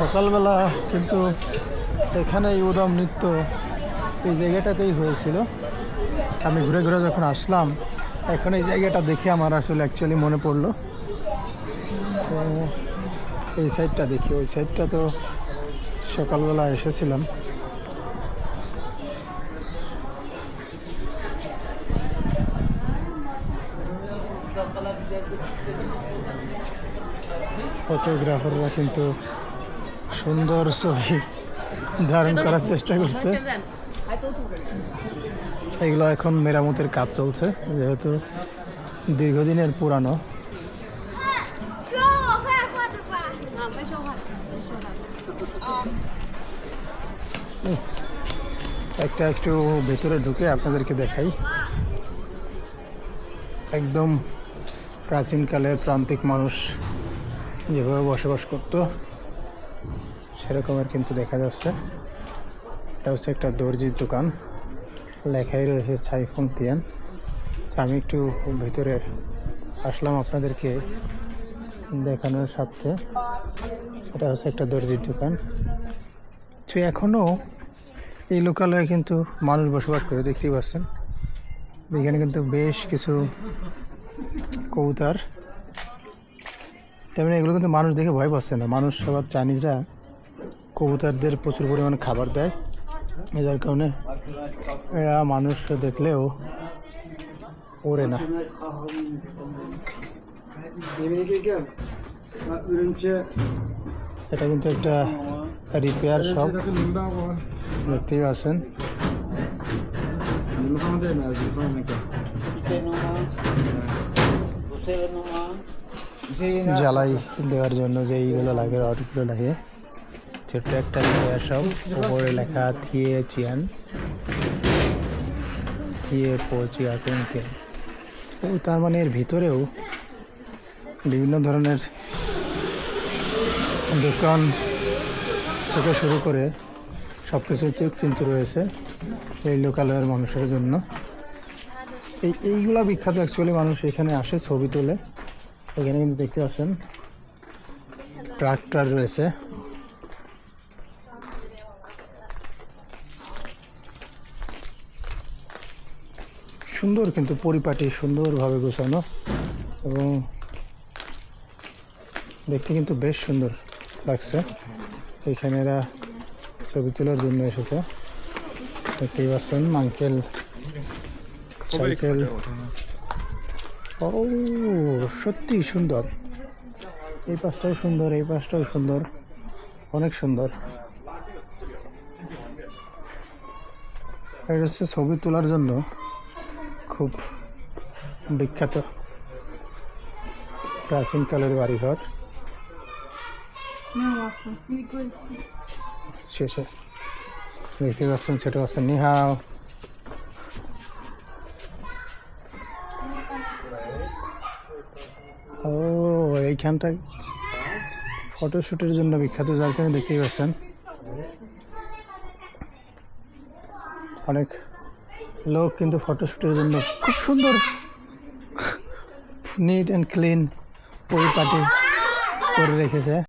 সকালবেলা, কিন্তু এখানে এই উদম নৃত্য এই জায়গাটাতেই হয়েছিল। আমি ঘুরে ঘুরে যখন আসলাম, এখন এই জায়গাটা দেখে আমার আসলে অ্যাকচুয়ালি মনে পড়ল। তো এই সাইডটা দেখি, ওই সাইডটা তো সকালবেলা এসেছিলাম। ফটোগ্রাফাররা কিন্তু সুন্দর ছবি ধারণ করার চেষ্টা করছে। এগুলো এখন মেরামতের কাজ চলছে যেহেতু দীর্ঘদিনের পুরানো। একটা একটু ভেতরে ঢুকে আপনাদেরকে দেখাই। একদম প্রাচীনকালে প্রান্তিক মানুষ যেভাবে বসবাস করতো। সেরকমের কিন্তু দেখা যাচ্ছে। এটা হচ্ছে একটা দর্জির দোকান। লেখাই রয়েছে সাইফুন তিয়ান আমি একটু ভিতরে আসলাম আপনাদেরকে দেখানোর সাথে এটা হচ্ছে একটা দর্জির দোকান। তো এখনও এই লোকালয়ে কিন্তু মানুষ বসবাস করে, দেখতেই পাচ্ছেন। এখানে কিন্তু বেশ কিছু কবুতর তেমনি এগুলো কিন্তু মানুষ দেখে ভয় পাচ্ছে না। মানুষ সবার চাইনিজরা কবুতরদের প্রচুর পরিমাণে খাবার দেয়। যার কারণে এরা মানুষ দেখলেও ওড়ে না। এটা কিন্তু একটা রিপেয়ার শপ দেখতেই পাচ্ছেন। জ্বালাই দেওয়ার জন্য যে এইগুলো লাগে, রডগুলো লাগে। ছোট্ট একটা রিপেয়ার শপ উপরে লেখা থিয়ে চিয়ান। থিয়ে পো চিয়া কিনতে ও, তার মানে এর ভিতরেও বিভিন্ন ধরনের দোকান থেকে শুরু করে সব কিছুতে কিন্তু রয়েছে এই লোকালয়ের মানুষের জন্য। এই, এইগুলা বিখ্যাত অ্যাকচুয়ালি মানুষ এখানে আসে ছবি তোলে। এখানে কিন্তু দেখতে পাচ্ছেন ট্রাক্টর রয়েছে। সুন্দর কিন্তু পরিপাটি সুন্দরভাবে গোছানো এবং দেখতে কিন্তু বেশ সুন্দর লাগছে। এখানে এরা ছবি তোলার জন্য এসেছে। দেখতেই পাচ্ছেন আঙ্কেল সাইকেল। সত্যি সুন্দর। এই পাশটাও সুন্দর এই পাশটাও সুন্দর। অনেক সুন্দর। এটা হচ্ছে ছবি তোলার জন্য খুব বিখ্যাত প্রাচীনকালের বাড়িঘর। শেষে দেখতে পাচ্ছেন সেটা পাচ্ছেন নিহাও। ও এইখানটা ফটোশ্যুটের জন্য বিখ্যাত, যার দেখতেই পাচ্ছেন। অনেক লোক কিন্তু ফটোশ্যুটের জন্য খুব সুন্দর নিট অ্যান্ড ক্লিন পরিপাটি করে রেখেছে।